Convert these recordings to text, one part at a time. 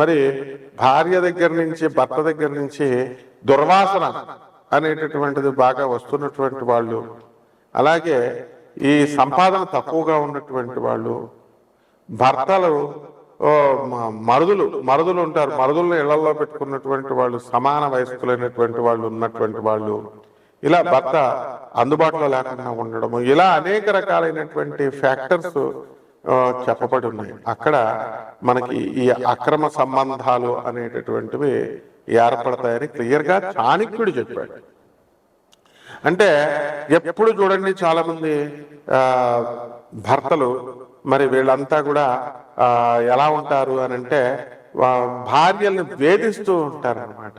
మరి భార్య దగ్గర నుంచి భర్త దగ్గర నుంచి దుర్వాసన అనేటటువంటిది బాగా వస్తున్నటువంటి వాళ్ళు. అలాగే ఈ సంపాదన తక్కువగా ఉన్నటువంటి వాళ్ళు భర్తలు మరుదులు మరుదులు ఉంటారు. మరుదులను ఇళ్ళలో పెట్టుకున్నటువంటి వాళ్ళు సమాన వయస్కులైనటువంటి వాళ్ళు ఉన్నటువంటి వాళ్ళు. ఇలా భర్త అందుబాటులో లేకుండా ఉండడము. ఇలా అనేక రకాలైనటువంటి ఫ్యాక్టర్స్ చెప్పబడి ఉన్నాయి అక్కడ మనకి ఈ అక్రమ సంబంధాలు అనేటటువంటివి ఏర్పడతాయని క్లియర్గా చాణక్యుడు చెప్పాడు. అంటే ఎప్పుడు చూడండి చాలా మంది ఆ, భర్తలు మరి వీళ్ళంతా కూడా ఆ, ఎలా ఉంటారు అని అంటే భార్యల్ని వేధిస్తూ ఉంటారు అనమాట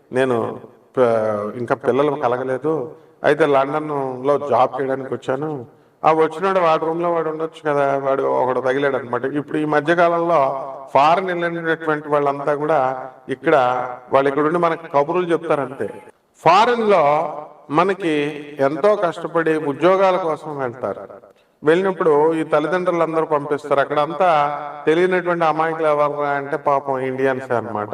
నేను ఇంకా పిల్లలు కలగలేదు. అయితే లండన్లో జాబ్ చేయడానికి వచ్చాను. ఆ వచ్చినాడు వాడి రూమ్లో వాడు ఉండొచ్చు కదా వాడు ఒకడు తగిలాడు అనమాట ఇప్పుడు ఈ మధ్యకాలంలో ఫారెన్ వెళ్ళినటువంటి వాళ్ళంతా కూడా ఇక్కడ వాళ్ళు ఇక్కడ ఉండి మనకి కబుర్లు చెప్తారంతే ఫారెన్లో మనకి ఎంతో కష్టపడి ఉద్యోగాల కోసం వెళ్తారు. వెళ్ళినప్పుడు ఈ తల్లిదండ్రులు అందరూ పంపిస్తారు. అక్కడ అంతా తెలియనటువంటి అమాయకులు ఎవరు అంటే పాపం ఇండియన్సే అన్నమాట.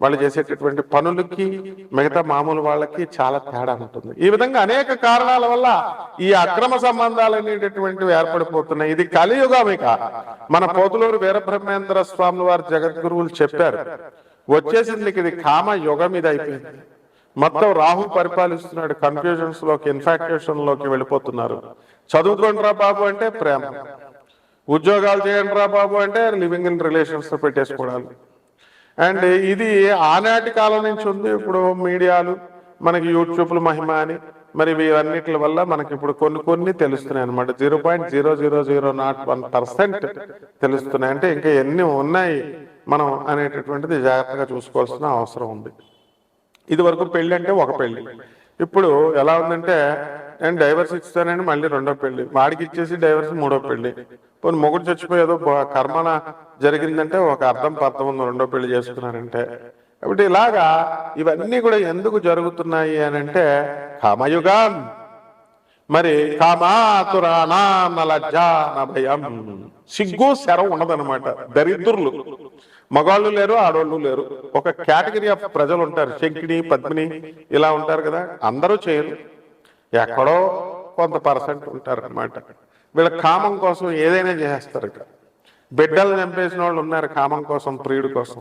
వాళ్ళు చేసేటటువంటి పనులకి మిగతా మామూలు వాళ్ళకి చాలా తేడా ఉంటుంది. ఈ విధంగా అనేక కారణాల వల్ల ఈ అక్రమ సంబంధాలు అనేటటువంటివి ఏర్పడిపోతున్నాయి. ఇది కలియుగం ఇక మన పోతులూరు వీరబ్రహ్మేంద్ర స్వాముల వారు జగద్గురువులు చెప్పారు వచ్చేసింది ఇది కామ యుగం ఇది అయిపోయింది. మొత్తం రాహు పరిపాలిస్తున్నాడు కన్ఫ్యూజన్స్లోకి ఇన్ఫాక్టేషన్లోకి వెళ్ళిపోతున్నారు. చదువుకోండిరా బాబు అంటే ప్రేమ. ఉద్యోగాలు చేయండి రా బాబు అంటే లివింగ్ ఇన్ రిలేషన్స్ పెట్టేసుకోవడాలు. అండ్ ఇది ఆనాటి కాలం నుంచి ఉంది. ఇప్పుడు మీడియాలు మనకి యూట్యూబ్లు మహిమ అని. మరి ఇవన్నిటి వల్ల మనకి ఇప్పుడు కొన్ని కొన్ని తెలుస్తున్నాయి అనమాట zero point zero zero zero not one percent తెలుస్తున్నాయి. అంటే ఇంకా ఎన్ని ఉన్నాయి మనం అనేటటువంటిది జాగ్రత్తగా చూసుకోవాల్సిన అవసరం ఉంది. ఇది వరకు పెళ్ళి అంటే ఒక పెళ్ళి ఇప్పుడు ఎలా ఉందంటే నేను డైవర్స్ ఇస్తానని మళ్ళీ రెండో పెళ్ళి వాడికి ఇచ్చేసి డైవర్స్ మూడో పెళ్ళి పోనీ మొగుడు చచ్చిపోయేదో బ- కర్మన జరిగిందంటే ఒక అర్థం పర్థం ఉంది రెండో పెళ్ళి చేసుకున్నారంటే. కాబట్టి ఇలాగా ఇవన్నీ కూడా ఎందుకు జరుగుతున్నాయి అని అంటే కామయుగం. మరి కామాతురానా నలజ్జా భయం. సిగ్గు శరం ఉండదన్నమాట. దరిద్రులు. మగాళ్ళు లేరు ఆడవాళ్ళు లేరు. ఒక కేటగిరీ ఆఫ్ ప్రజలు ఉంటారు శంకిని పద్మిని ఇలా ఉంటారు కదా. అందరూ చేయరు. ఎక్కడో కొంత పర్సెంట్ ఉంటారనమాట వీళ్ళ కామం కోసం ఏదైనా చేసేస్తారు ఇక్కడ బిడ్డలు చంపేసిన వాళ్ళు ఉన్నారు కామం కోసం ప్రియుడి కోసం.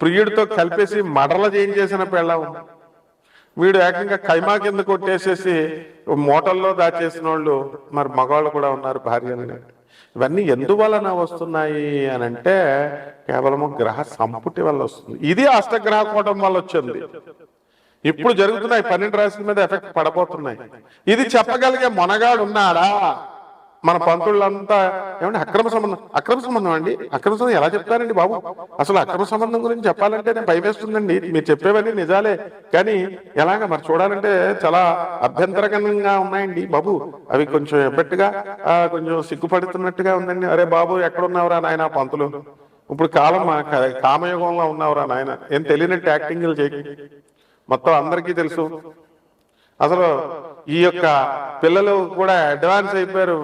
ప్రియుడితో కలిపేసి మడల చేయించేసిన పెళ్ళం వీడు ఏకంగా కైమా కింద కొట్టేసేసి మూటల్లో దాచేసిన వాళ్ళు మరి మగవాళ్ళు కూడా ఉన్నారు భార్యలని. ఇవన్నీ ఎందువలన వస్తున్నాయి అని అంటే కేవలము గ్రహ సంపుటి వల్ల వస్తుంది. ఇది అష్టగ్రహ కూటం వల్ల వచ్చింది. ఇప్పుడు జరుగుతున్నాయి పన్నెండు రాశుల మీద ఎఫెక్ట్ పడబోతున్నాయి. ఇది చెప్పగలిగే మొనగాడు ఉన్నాడా? మన పంతుళ్ళంతా ఏమంటే అక్రమ సంబంధం అక్రమ సంబంధం అండి? అక్రమ సంబంధం ఎలా చెప్తారండి బాబు? అసలు అక్రమ సంబంధం గురించి చెప్పాలంటే నేను భయవేస్తుందండి మీరు చెప్పేవన్నీ నిజాలే. కానీ ఎలాగ మరి చూడాలంటే చాలా అభ్యంతరకరంగా ఉన్నాయండి బాబు. అవి కొంచెం ఎబ్బట్టుగా ఆ, కొంచెం సిగ్గుపడుతున్నట్టుగా ఉందండి. అరే బాబు ఎక్కడున్నావురా నాయన పంతులు? ఇప్పుడు కాలం కామయుగంలో ఉన్నావురా నాయన? ఏం తెలియనట్టు యాక్టింగ్లు చేయి. మొత్తం అందరికీ తెలుసు. అసలు ఈ యొక్క పిల్లలు కూడా అడ్వాన్స్ అయిపోయారు.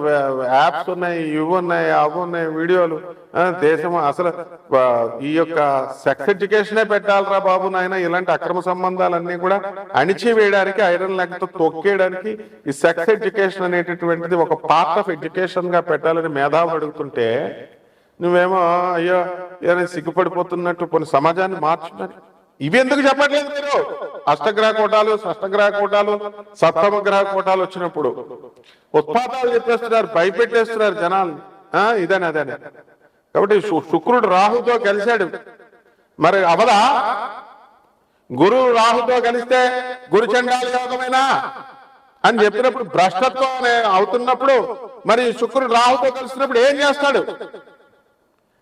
యాప్స్ ఉన్నాయి ఇవి ఉన్నాయి అవి ఉన్నాయి వీడియోలు. దేశం అసలు ఈ యొక్క సెక్స్ ఎడ్యుకేషనే పెట్టాలరా బాబు నాయన. ఇలాంటి అక్రమ సంబంధాలన్నీ కూడా అణిచివేయడానికి ఐరన్ లెగ్తో తొక్కేయడానికి ఈ సెక్స్ ఎడ్యుకేషన్ అనేటటువంటిది ఒక పార్ట్ ఆఫ్ ఎడ్యుకేషన్గా పెట్టాలని మేధావులు అడుగుతుంటే నువ్వేమో అయ్యో ఏదైనా సిగ్గుపడిపోతున్నట్టు కొన్ని సమాజాన్ని మార్చుమని ఇవి ఎందుకు చెప్పట్లేదు మీరు? అష్టగ్రహ కోటాలు షష్టగ్రహ కోటాలు సప్తమ గ్రహ కోటాలు వచ్చినప్పుడు. ఉత్పాతాలు చెప్పేస్తున్నారు భయపెట్టేస్తున్నారు జనాలు. ఆ ఇదని అదని. కాబట్టి శుక్రుడు రాహుతో కలిశాడు. మరి అవదా? గురువు రాహుతో కలిస్తే గురు చండాలి యోగమైనా? అని చెప్పినప్పుడు భ్రష్టత్వం అనే అవుతున్నప్పుడు మరి శుక్రుడు రాహుతో కలిసినప్పుడు ఏం చేస్తాడు?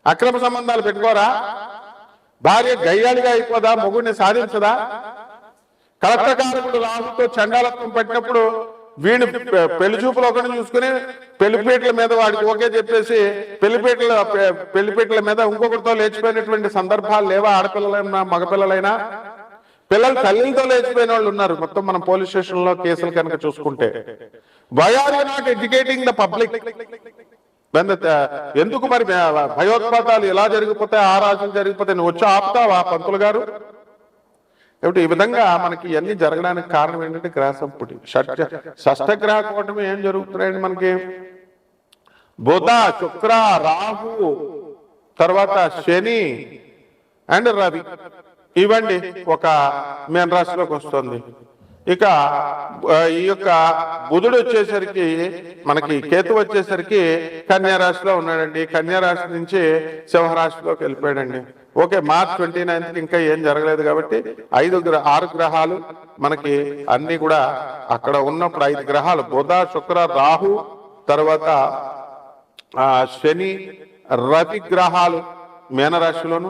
అక్రమ సంబంధాలు పెట్టుకోరా? భార్య గయ్యాళిగా అయిపోదా? మొగుడిని సాధించదా? కలెక్టకారకుడు రాహుతో చండాలత్వం పెట్టినప్పుడు వీడిని పెళ్ళి చూపులు ఒకటి చూసుకుని పెళ్ళిపేట్ల మీద వాడికి ఓకే చెప్పేసి పెళ్ళిపేటల పెళ్ళిపేట్ల మీద ఇంకొకరితో లేచిపోయినటువంటి సందర్భాలు లేవా? ఆడపిల్లలైనా మగపిల్లలైనా? పిల్లలు తల్లితో లేచిపోయిన వాళ్ళు ఉన్నారు. మొత్తం మనం పోలీస్ స్టేషన్లో కేసులు కనుక చూసుకుంటే. Why are you not educating the public? ఎందుకు మరి భయోత్పాతాలు ఎలా జరిగిపోతాయి? ఆ రాజులు జరిగిపోతాయి నువ్వు వచ్చి ఆపుతావా పంతులు గారు? కాబట్టి ఈ విధంగా మనకి ఇవన్నీ జరగడానికి కారణం ఏంటంటే గ్రహ సంపుటి షష్ఠ షష్ఠగ్రహ కూటమి ఏం జరుగుతున్నాయండి మనకి? బుధ శుక్ర రాహు తర్వాత శని అండ్ రవి. ఇవ్వండి ఒక మేన్ రాశిలోకి వస్తుంది. ఇక ఈ యొక్క బుధుడు వచ్చేసరికి మనకి కేతు వచ్చేసరికి కన్యారాశిలో ఉన్నాడండి. కన్యారాశి నుంచి సింహరాశిలోకి వెళ్ళిపోయాడండి. ఓకే మార్చ్ ట్వంటీ నైన్త్ ఇంకా ఏం జరగలేదు కాబట్టి ఐదు గ్రహ ఆరు గ్రహాలు మనకి అన్ని కూడా అక్కడ ఉన్నప్పుడు ఐదు గ్రహాలు. బుధ శుక్ర రాహు తర్వాత శని రవి గ్రహాలు మీనరాశిలోను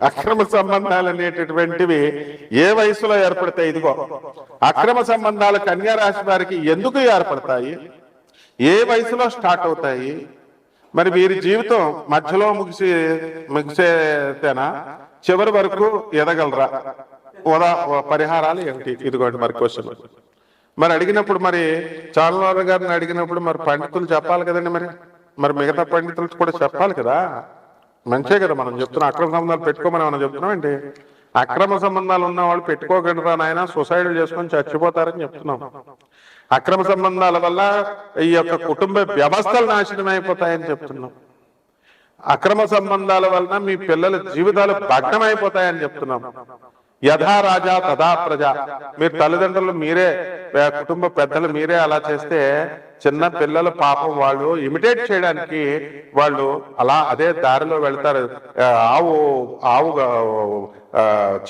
అక్రమ సంబంధాలు అనేటటువంటివి ఏ వయసులో ఏర్పడతాయి ఇదిగో అక్రమ సంబంధాలు కన్యా రాశి వారికి ఎందుకు ఏర్పడతాయి? ఏ వయసులో స్టార్ట్ అవుతాయి? మరి వీరి జీవితం మధ్యలో ముగిసి ముగిసేతేనా? చివరి వరకు ఎదగలరా? ఉదా పరిహారాలు ఏమిటి? ఇదిగోండి మరి క్వశ్చన్ మరి అడిగినప్పుడు మరి చాలవారు గారిని అడిగినప్పుడు మరి పండితులు చెప్పాలి కదండి మరి. మరి మిగతా పండితులు కూడా చెప్పాలి కదా. మంచే కదా మనం చెప్తున్నాం. అక్రమ సంబంధాలు పెట్టుకోమని మనం చెప్తున్నాం ఏంటి? అక్రమ సంబంధాలు ఉన్న వాళ్ళు పెట్టుకోకండి నాయన? సొసైటీ చేసుకొని చచ్చిపోతారని చెప్తున్నాం. అక్రమ సంబంధాల వల్ల ఈ యొక్క కుటుంబ వ్యవస్థలు నాశనం అయిపోతాయని చెప్తున్నాం. అక్రమ సంబంధాల వలన మీ పిల్లల జీవితాలు భగ్నం అయిపోతాయని చెప్తున్నాం. యథా రాజా తథా ప్రజ. మీరు తల్లిదండ్రులు మీరే కుటుంబ పెద్దలు మీరే అలా చేస్తే చిన్న పిల్లల పాపం వాళ్ళు ఇమిటేట్ చేయడానికి వాళ్ళు అలా అదే దారిలో వెళ్తారు. ఆవు ఆవు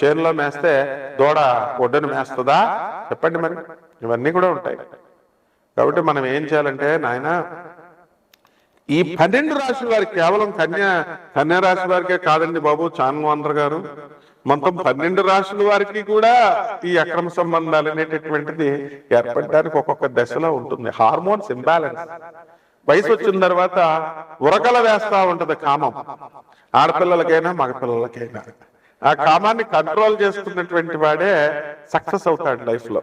చేనులో మేస్తే దూడ ఒడ్డును మేస్తుందా? చెప్పండి మరి. ఇవన్నీ కూడా ఉంటాయి. కాబట్టి మనం ఏం చేయాలంటే నాయన ఈ పన్నెండు రాశుల వారికి కేవలం కన్యా కన్యా రాశి వారికే కాదండి బాబు చాన్వాంధ్ర గారు. మొత్తం పన్నెండు రాశుల వారికి కూడా ఈ అక్రమ సంబంధాలు అనేటటువంటిది ఏర్పడడానికి ఒక్కొక్క దశలో ఉంటుంది. Hormones imbalance. వయసు వచ్చిన తర్వాత ఉరకల వేస్తా ఉంటది కామం. ఆడపిల్లలకైనా మగపిల్లలకైనా. ఆ కామాన్ని కంట్రోల్ చేసుకున్నటువంటి వాడే సక్సెస్ అవుతాడు లైఫ్లో.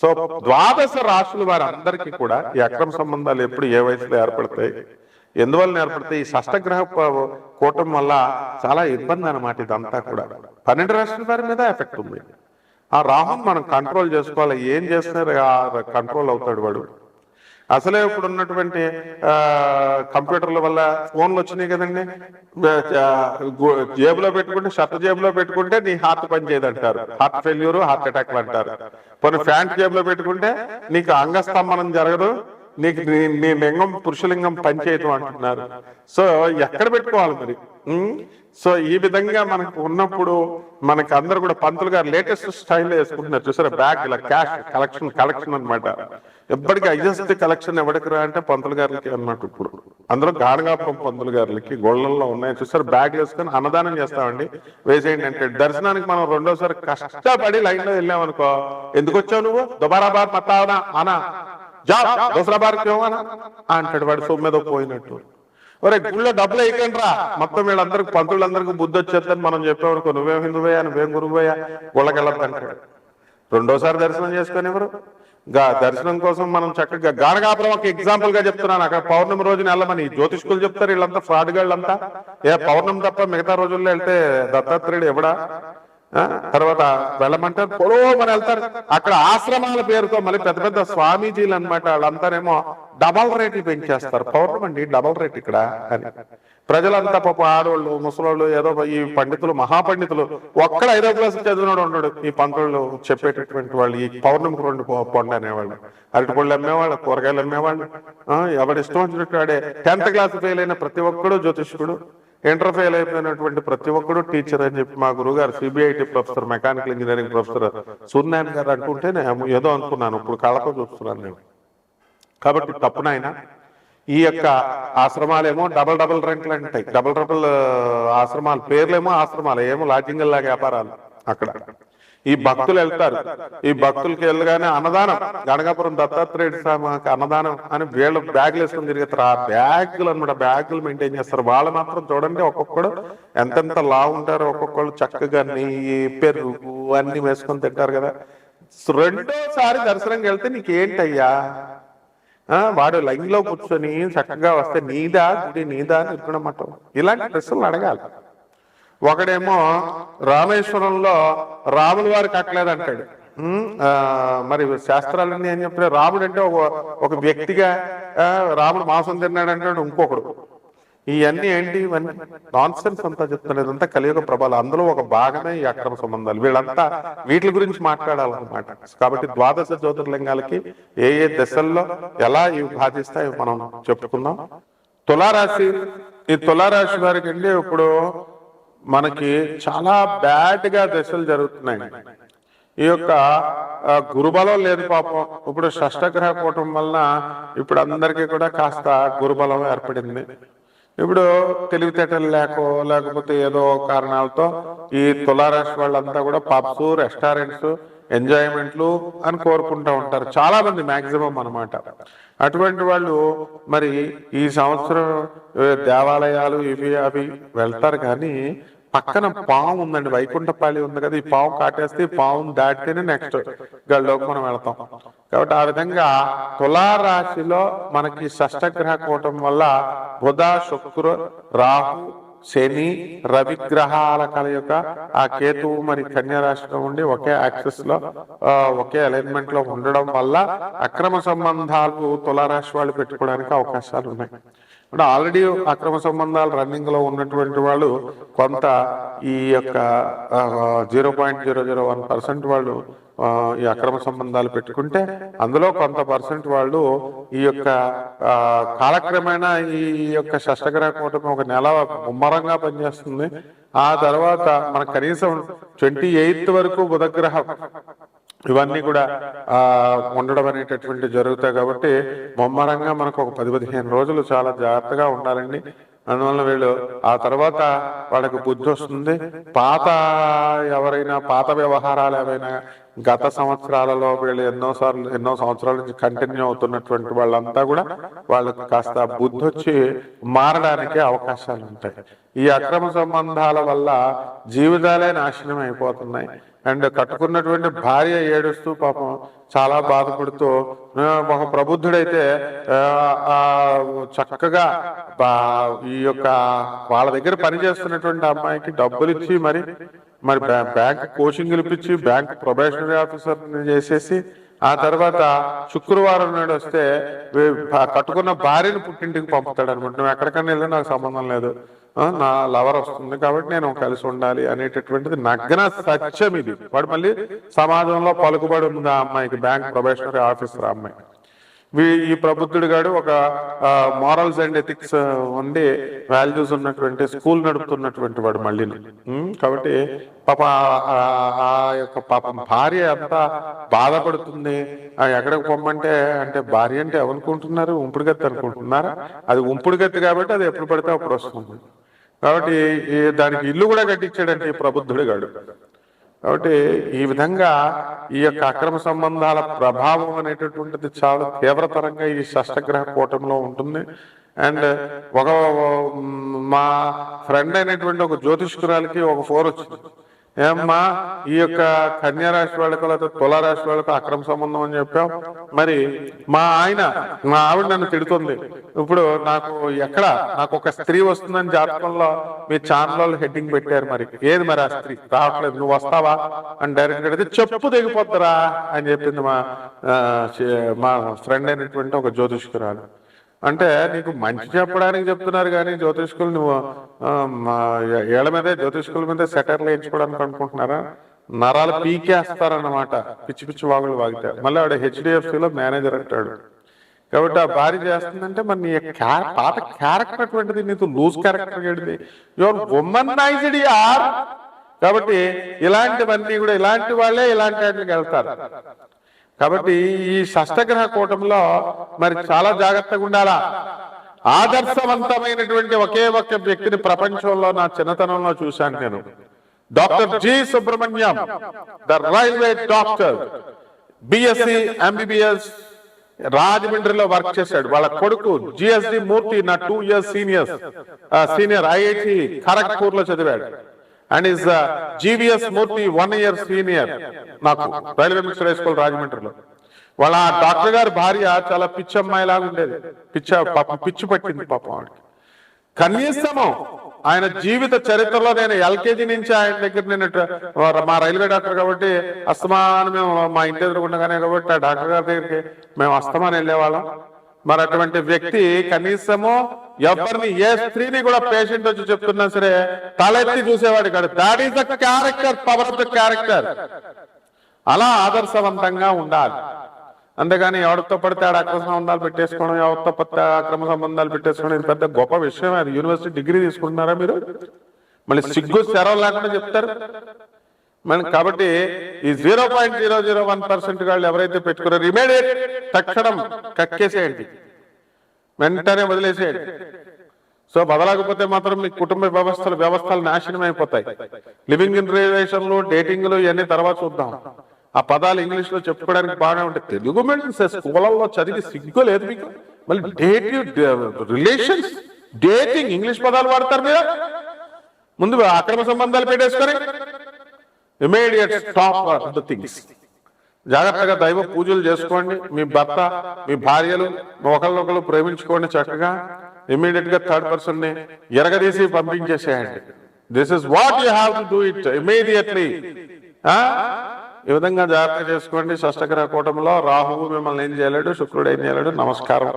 సో ద్వాదశ రాశుల వారందరికీ కూడా ఈ అక్రమ సంబంధాలు ఎప్పుడు ఏ వయసులో ఏర్పడతాయి? ఎందువల్ల ఏర్పడతాయి? ఈ షష్టగ్రహ కూటం వల్ల చాలా ఇబ్బంది అనమాట ఇదంతా కూడా. పన్నెండు రాశుల వారి మీద ఎఫెక్ట్ ఉంది. ఆ రాహుని మనం కంట్రోల్ చేసుకోవాలి. ఏం చేస్తున్నారు ఆ కంట్రోల్ అవుతాడు వాడు. అసలే ఇప్పుడు ఉన్నటువంటి ఆ, కంప్యూటర్ల వల్ల ఫోన్లు వచ్చినాయి కదండి. జేబులో పెట్టుకుంటే షర్ట్ జేబులో పెట్టుకుంటే నీ హార్ట్ పని అంటారు హార్ట్ ఫెయిల్యూర్ హార్ట్ అటాక్లు అంటారు. కొన్ని ప్యాంట్ జేబులో పెట్టుకుంటే నీకు అంగస్తంభనం జరగదు. నీకు నీ- నీ లింగం పురుషలింగం పనిచేయటం అంటున్నారు. సో ఎక్కడ పెట్టుకోవాలి మరి? సో ఈ విధంగా మనకు ఉన్నప్పుడు మనకి అందరు కూడా పంతులు గారు లేటెస్ట్ స్టైల్లో వేసుకుంటున్నారు. చూసారా? బ్యాగ్ ఇలా క్యాష్ కలెక్షన్ కలెక్షన్ అన్నమాట. ఎప్పటికీ హైయెస్ట్ కలెక్షన్ ఎవరికి రా అంటే పంతులు గారికి అన్నమాట ఇప్పుడు. అందులో గానగాపురం పంతులు గారికి గోళ్ళల్లో ఉన్నాయి. చూసారు? బ్యాగ్ వేసుకొని అన్నదానం చేస్తామండి. వేసేయండి అంటే దర్శనానికి మనం రెండోసారి కష్టపడి లైన్లో వెళ్ళాం అనుకో ఎందుకు వచ్చావు నువ్వు? దుబారా బార్ మతావనా అనా? జాబ్ దసరా బార్ అంటాడు వాడు సొమ్మెదో పోయినట్టు. ఒరే గుళ్ళో డబ్బులు వేయకండి రా మొత్తం వీళ్ళందరికి పంతులందరికీ బుద్ధి వచ్చేద్దని మనం చెప్పేవాడుకో నువ్వేం హిందువయ్యా నువ్వేం గురువయ్యా గుళ్ళకి అంటాడు. రెండోసారి దర్శనం చేసుకొని ఎవరు? దర్శనం కోసం మనం చక్కగా గానగాపురం ఒక ఎగ్జాంపుల్గా చెప్తున్నాను. అక్కడ పౌర్ణమి రోజున వెళ్ళమని జ్యోతిష్కులు చెప్తారు. వీళ్ళంతా ఫ్రాడ్ గాళ్ళంతా ఏ పౌర్ణమి తప్ప మిగతా రోజుల్లో వెళ్తే దత్తాత్రేయుడు ఎవడా? తర్వాత వెళ్ళమంటారు పొడవమని వెళ్తారు. అక్కడ ఆశ్రమాల పేరుతో మళ్ళీ పెద్ద పెద్ద స్వామీజీలు అన్నమాట వాళ్ళంతానేమో డబల్ రేట్లు పెంచేస్తారు. పౌర్ణమండి డబల్ రేట్ ఇక్కడ అని. ప్రజలంతా పాప ఆడవాళ్ళు ముసలోళ్ళు ఏదో ఈ పండితులు మహాపండితులు ఒక్కడ ఐదో క్లాస్ చదివినాడు ఉన్నాడు ఈ పంతులు చెప్పేటటువంటి వాళ్ళు ఈ పౌర్ణమికి రెండు పండు అనేవాళ్ళు. అరటి పళ్ళు అమ్మేవాళ్ళు కూరగాయలు అమ్మేవాళ్ళు. ఆ, ఎవడి ఇష్టం వచ్చినట్టు వాడే టెన్త్ క్లాస్ ఫెయిల్ అయిన ప్రతి ఒక్కడు జ్యోతిష్కుడు. ఇంటర్ ఫెయిల్ అయిపోయినటువంటి ప్రతి ఒక్కడు టీచర్ అని చెప్పి మా గురువు గారు CBIT professor mechanical engineering professor Suryanarayana garu అంటుంటే నేను ఏదో అనుకున్నాను ఇప్పుడు కళ్ళతో చూస్తున్నాను నేను. కాబట్టి తప్పు నాయన. ఈ యొక్క ఆశ్రమాలేమో డబల్ డబల్ రెంట్లు అంటాయి. డబల్ డబల్ ఆశ్రమాలు పేర్లేమో ఆశ్రమాలు ఏమో లాడ్జింగ్ లాగా వ్యాపారాలు అక్కడ. ఈ భక్తులు వెళ్తారు. ఈ భక్తులకి వెళ్ళగానే అన్నదానం. గణగాపురం దత్తాత్రేయుడు స్వామికి అన్నదానం అని వీళ్ళు బ్యాగులు వేసుకుని తిరుగుతారు ఆ బ్యాగులు అనమాట బ్యాగులు మెయింటైన్ చేస్తారు. వాళ్ళు మాత్రం చూడండి ఒక్కొక్కడు ఎంతెంత లా ఉంటారు ఒక్కొక్కళ్ళు చక్కగా నెయ్యి పెరుగు అన్ని వేసుకొని తింటారు కదా. రెండోసారి దర్శనంకి వెళ్తే నీకేంటయ్యా? వాడు లైన్లో కూర్చొని చక్కగా వస్తే నీదా గుడి నీదా అని ఇరుకునమాట ఇలాంటి ప్రశ్నలు అడగాలి. ఒకడేమో రామేశ్వరంలో రాముల వారు కట్టలేదు మరి శాస్త్రాలన్నీ ఏం చెప్పిన రాముడు అంటే ఒక వ్యక్తిగా రాముడు మాంసం తిన్నాడు అంటాడు ఇంకొకడు. ఇవన్నీ ఏంటి? ఇవన్నీ నాన్ సెన్స్ అంతా చెప్తాను ఇదంతా కలియుగ ప్రభావం. అందులో ఒక భాగమే ఈ అక్రమ సంబంధాలు. వీళ్ళంతా వీటి గురించి మాట్లాడాలన్నమాట. కాబట్టి ద్వాదశ జ్యోతిర్లింగాలకి ఏ ఏ దశల్లో ఎలా ఇవి బాధిస్తాయో మనం చెప్పుకుందాం. తులారాశి ఈ తులారాశి వారికి అండి ఇప్పుడు మనకి చాలా బ్యాడ్గా దశలు జరుగుతున్నాయి. ఈ యొక్క గురుబలం లేదు పాపం. ఇప్పుడు షష్టగ్రహ కూటం వలన ఇప్పుడు అందరికీ కూడా కాస్త గురుబలం ఏర్పడింది. ఇప్పుడు తెలివితేటలు లేకో లేకపోతే ఏదో కారణాలతో ఈ తులారాశి వాళ్ళంతా కూడా పబ్స్ రెస్టారెంట్స్ ఎంజాయ్మెంట్లు అని కోరుకుంటా ఉంటారు. చాలా మంది మాక్సిమం అన్నమాట. అటువంటి వాళ్ళు మరి ఈ సంవత్సరం దేవాలయాలు ఇవి అవి వెళ్తారు కానీ పక్కన పాము ఉందండి వైకుంఠపాళి ఉంది కదా ఈ పాము కాటేస్తే ఈ పాము దాటితేనే నెక్స్ట్ గడిలోకి మనం వెళ్తాం. కాబట్టి ఆ విధంగా తులారాశిలో మనకి షష్టగ్రహ కూటం వల్ల బుధ శుక్ర రాహు శని రవిగ్రహాల కలయిక ఆ కేతువు మరి కన్యా రాశిలో ఉండి ఒకే యాక్సెస్లో ఒకే అలైన్మెంట్లో ఉండడం వల్ల అక్రమ సంబంధాలు తులారాశి వాళ్ళు పెట్టుకోవడానికి అవకాశాలు ఉన్నాయి. ఇప్పుడు ఆల్రెడీ అక్రమ సంబంధాలు రన్నింగ్లో ఉన్నటువంటి వాళ్ళు కొంత ఈ యొక్క zero point zero zero one percent వాళ్ళు ఈ అక్రమ సంబంధాలు పెట్టుకుంటే అందులో కొంత పర్సెంట్ వాళ్ళు ఈ యొక్క కాలక్రమేణా ఈ యొక్క షష్టగ్రహ కూటమి ఒక నెల ముమ్మరంగా పనిచేస్తుంది. ఆ తర్వాత మన కనీసం ట్వంటీ ఎయిత్ వరకు బుధగ్రహం ఇవన్నీ కూడా ఆ ఉండడం అనేటటువంటి జరుగుతాయి కాబట్టి ముమ్మరంగా మనకు ఒక పది పదిహేను రోజులు చాలా జాగ్రత్తగా ఉండాలండి. అందువలన వీళ్ళు ఆ తర్వాత వాళ్ళకి బుద్ధి వస్తుంది. పాత ఎవరైనా పాత వ్యవహారాలు ఏమైనా గత సంవత్సరాలలో వీళ్ళు ఎన్నో సార్లు ఎన్నో సంవత్సరాల నుంచి కంటిన్యూ అవుతున్నటువంటి వాళ్ళంతా కూడా వాళ్ళకి కాస్త బుద్ధి వచ్చి మారడానికి అవకాశాలు ఉంటాయి. ఈ అక్రమ సంబంధాల వల్ల జీవితాలే నాశనం అయిపోతున్నాయి. అండ్ కట్టుకున్నటువంటి భార్య ఏడుస్తూ పాపం చాలా బాధపడుతూ ఒక ప్రబుద్ధుడైతే ఆ, చక్కగా ఈ యొక్క వాళ్ళ దగ్గర పనిచేస్తున్నటువంటి అమ్మాయికి డబ్బులు ఇచ్చి మరి మరి బ్యాంక్ కోచింగ్ ఇప్పించి బ్యాంక్ ప్రొబేషనరీ ఆఫీసర్ చేసేసి ఆ తర్వాత శుక్రవారం నాడు వస్తే కట్టుకున్న భార్యను పుట్టింటికి పంపుతాడు అనమాట నువ్వు ఎక్కడికన్నా వెళ్ళి నాకు సంబంధం లేదు. నా లవర్ వస్తుంది కాబట్టి నేను కలిసి ఉండాలి అనేటటువంటిది నగ్న సత్యం ఇది. వాడు మళ్ళీ సమాజంలో పలుకుబడి ఉంది ఆ అమ్మాయికి బ్యాంక్ ప్రొబేషనరీ ఆఫీసర్ ఆ అమ్మాయి. వీ- ఈ ప్రబుద్ధుడు గాడు ఒక మారల్స్ అండ్ ఎథిక్స్ ఉండి వాల్యూస్ ఉన్నటువంటి స్కూల్ నడుపుతున్నటువంటి వాడు మళ్ళీ కాబట్టి పాప ఆ- యొక్క పాపం భార్య ఎంత బాధపడుతుంది ఆ ఎక్కడికి పొమ్మంటే అంటే భార్య అంటే ఎవరుకుంటున్నారు ఉంపుడుగత్తి అనుకుంటున్నారా? అది ఉంపుడుగత్తి కాబట్టి అది ఎప్పుడు పడితే అప్పుడు వస్తుంది. కాబట్టి దానికి ఇల్లు కూడా కట్టించాడంటే ప్రబుద్ధుడు గాడు కాబట్టి ఈ విధంగా ఈ యొక్క అక్రమ సంబంధాల ప్రభావం అనేటటువంటిది చాలా తీవ్రతరంగా ఈ షష్టగ్రహ కూటంలో ఉంటుంది. అండ్ ఒక మా ఫ్రెండ్ అయినటువంటి ఒక జ్యోతిష్కురాలకి ఒక ఫోర్ వచ్చింది. ఏమ్మా ఈ యొక్క కన్యా రాశి వాళ్ళకు లేకపోతే తులారాశి వాళ్ళకు అక్రమ సంబంధం అని చెప్పాం. మరి మా ఆయన మా ఆవిడ నన్ను తిడుతుంది. ఇప్పుడు నాకు ఎక్కడ నాకు ఒక స్త్రీ వస్తుందని జాతకంలో మీ ఛానల్ హెడ్డింగ్ పెట్టారు మరి. ఏది మరి ఆ స్త్రీ? రావట్లేదు నువ్వు వస్తావా? అని డైరెక్ట్ అడిగితే చెప్పు దిగిపోతారా అని చెప్పింది మా మా ఫ్రెండ్ అయినటువంటి ఒక జ్యోతిష్కురాలు. అంటే నీకు మంచి చెప్పడానికి చెప్తున్నారు కానీ జ్యోతిష్కులు నువ్వు ఏళ్ళ మీద జ్యోతిష్కుల మీద సెటర్లు వేయించుకోవడానికి అనుకుంటున్నారా? నరాలు పీకేస్తారన్నమాట. పిచ్చి పిచ్చి వాగులు వాగితే. మళ్ళీ ఆవిడ హెచ్డిఎఫ్సిలో లో మేనేజర్ అంటాడు. కాబట్టి ఆ భార్య చేస్తుందంటే మరి నీ పాత క్యారెక్టర్ అటువంటిది నీకు లూజ్ క్యారెక్టర్ ఏంటిది? యువర్ ఉమెన్ యార్ కాబట్టి ఇలాంటివన్నీ కూడా ఇలాంటి వాళ్ళే ఇలాంటి వాటికి వెళ్తారు. కాబట్టి ఈ షష్టగ్రహ కూటంలో మరి చాలా జాగ్రత్తగా ఉండాలా? ఆదర్శవంతమైనటువంటి ఒకే ఒక్క వ్యక్తిని ప్రపంచంలో నా చిన్నతనంలో చూశాను నేను. Doctor G Subrahmanyam the railway doctor BSc MBBS రాజమండ్రిలో వర్క్ చేశాడు. వాళ్ళ కొడుకు జిఎస్డి మూర్తి నా two years seniors senior IIT ఖరగ్పూర్లో చదివాడు. And is GVS Murthy one year senior నాకు రైల్వే మినిస్టర్ హై స్కూల్ రాజమండ్రిలో. వాళ్ళ డాక్టర్ గారి భార్య చాలా పిచ్చి అమ్మాయి లాగా ఉండేది. పిచ్చ పాపం పిచ్చి పట్టింది పాపం ఆవిడకి. కనీసము ఆయన జీవిత చరిత్రలో నేను ఎల్కేజీ నుంచి ఆయన దగ్గర నేను మా రైల్వే డాక్టర్ కాబట్టి అస్తమానం మేము మా ఇంటి ఎదురుకుండగానే కాబట్టి ఆ డాక్టర్ గారి దగ్గరికి మేము అస్తమానం వెళ్ళేవాళ్ళం. మరి అటువంటి వ్యక్తి కనీసము ఎవరిని ఏ స్త్రీని కూడా పేషెంట్ వచ్చి చెప్తున్నా సరే తలెత్తి చూసేవాడు కాదు. That is the character power of the character అలా ఆదర్శవంతంగా ఉండాలి. అంతేగాని ఎవరితో పడితే ఆడ అక్రమ సంబంధాలు పెట్టేసుకోవడం ఎవరితో పడితే అక్రమ సంబంధాలు పెట్టేసుకోవడం ఇది పెద్ద గొప్ప విషయం. అది యూనివర్సిటీ డిగ్రీ తీసుకుంటున్నారా మీరు? మళ్ళీ సిగ్గు సెరవు లేకుండా చెప్తారు. మన కాబట్టి ఈ zero point zero zero one percent వాళ్ళు ఎవరైతే పెట్టుకున్నారో ఇమీడియట్ తక్షణం కక్కేసేయండి. వెంటనే వదిలేసేయండి. సో బదలకపోతే మాత్రం మీ కుటుంబ వ్యవస్థలు వ్యవస్థలు నాశనం అయిపోతాయి. లివింగ్ ఇన్ రిలేషన్లు డేటింగ్లు ఇవన్నీ తర్వాత చూద్దాం. ఆ పదాలు ఇంగ్లీష్లో చెప్పుకోవడానికి బాగానే ఉంటాయి. తెలుగు మీడియం స్కూళ్ళల్లో చదివి సిగ్గు లేదు మీకు? మళ్ళీ డేటివ్ రిలేషన్స్ డేటింగ్ ఇంగ్లీష్ పదాలు వాడతారు మీరు? ముందు అక్రమ సంబంధాలు పెట్టేసుకొని ఇమీడియట్ స్టాప్ ద థింగ్స్ జాగ్రత్తగా దైవ పూజలు చేసుకోండి. మీ భర్త మీ భార్యలు ఒకళ్ళొకళ్ళు ప్రేమించుకోండి చక్కగా. ఇమీడియట్గా థర్డ్ పర్సన్ని ఎరగదీసి పంపించేసేయండి. This is what you have to do it immediately ఈ విధంగా జాగ్రత్త చేసుకోండి. షష్టగ్రహ కూటమిలో రాహువు మిమ్మల్ని ఏం చేయలేడు శుక్రుడు ఏం చేయలేడు. నమస్కారం.